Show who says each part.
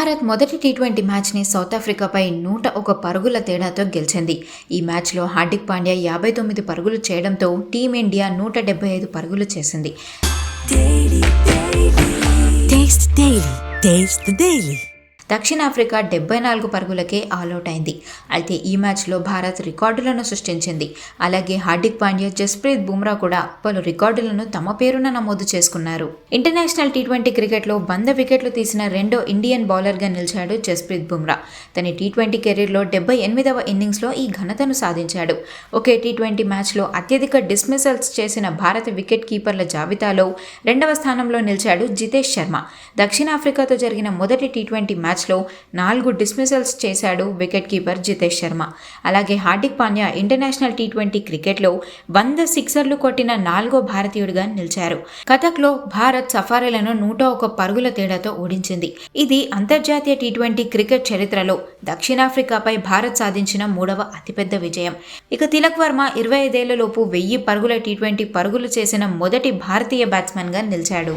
Speaker 1: భారత్ మొదటి T twenty మ్యాచ్ని south ఆఫ్రికాపై నూట ఒక పరుగుల తేడాతో గెలిచింది. ఈ మ్యాచ్లో హార్దిక్ పాండ్యా యాభై తొమ్మిది పరుగులు చేయడంతో టీమిండియా నూట డెబ్బై ఐదు పరుగులు చేసింది. దక్షిణాఫ్రికా డెబ్బై నాలుగు పరుగులకే ఆల్అవుట్ అయింది అయితే ఈ మ్యాచ్లో భారత్ రికార్డులను సృష్టించింది. అలాగే హార్దిక్ పాండ్యా జస్ప్రీత్ బుమ్రా కూడా పలు రికార్డులను తమ పేరున నమోదు చేసుకున్నారు. ఇంటర్నేషనల్ టీ ట్వంటీ క్రికెట్లో వంద వికెట్లు తీసిన రెండో ఇండియన్ బౌలర్గా నిలిచాడు జస్ప్రీత్ బుమ్రా. తన టీ ట్వంటీ కెరీర్లో డెబ్బై ఎనిమిదవ ఇన్నింగ్స్లో ఈ ఘనతను సాధించాడు. ఒకే టీ ట్వంటీ మ్యాచ్లో అత్యధిక డిస్మిసల్స్ చేసిన భారత వికెట్ కీపర్ల జాబితాలో రెండవ స్థానంలో నిలిచాడు జితేష్ శర్మ. దక్షిణాఫ్రికాతో జరిగిన మొదటి టీ ట్వంటీ మ్యాచ్ మ్యాచ్లో నాలుగు డిస్మిసల్స్ చేశాడు వికెట్ కీపర్ జితేష్ శర్మ. అలాగే Hardik Pandya international T twenty క్రికెట్లో వంద సిక్సర్లు కొట్టిన నాలుగో భారతీయుడిగా నిలిచారు. కథక్లో భారత్ సఫారీలను నూట ఒక పరుగుల తేడాతో ఓడించింది. ఇది అంతర్జాతీయ టీ ట్వంటీ క్రికెట్ చరిత్రలో దక్షిణాఫ్రికాపై భారత్ సాధించిన మూడవ అతిపెద్ద విజయం. ఇక తిలక్ వర్మ ఇరవై ఐదేళ్ళలోపు వెయ్యి పరుగుల టీ ట్వంటీ పరుగులు చేసిన మొదటి భారతీయ బ్యాట్స్మెన్గా నిలిచాడు.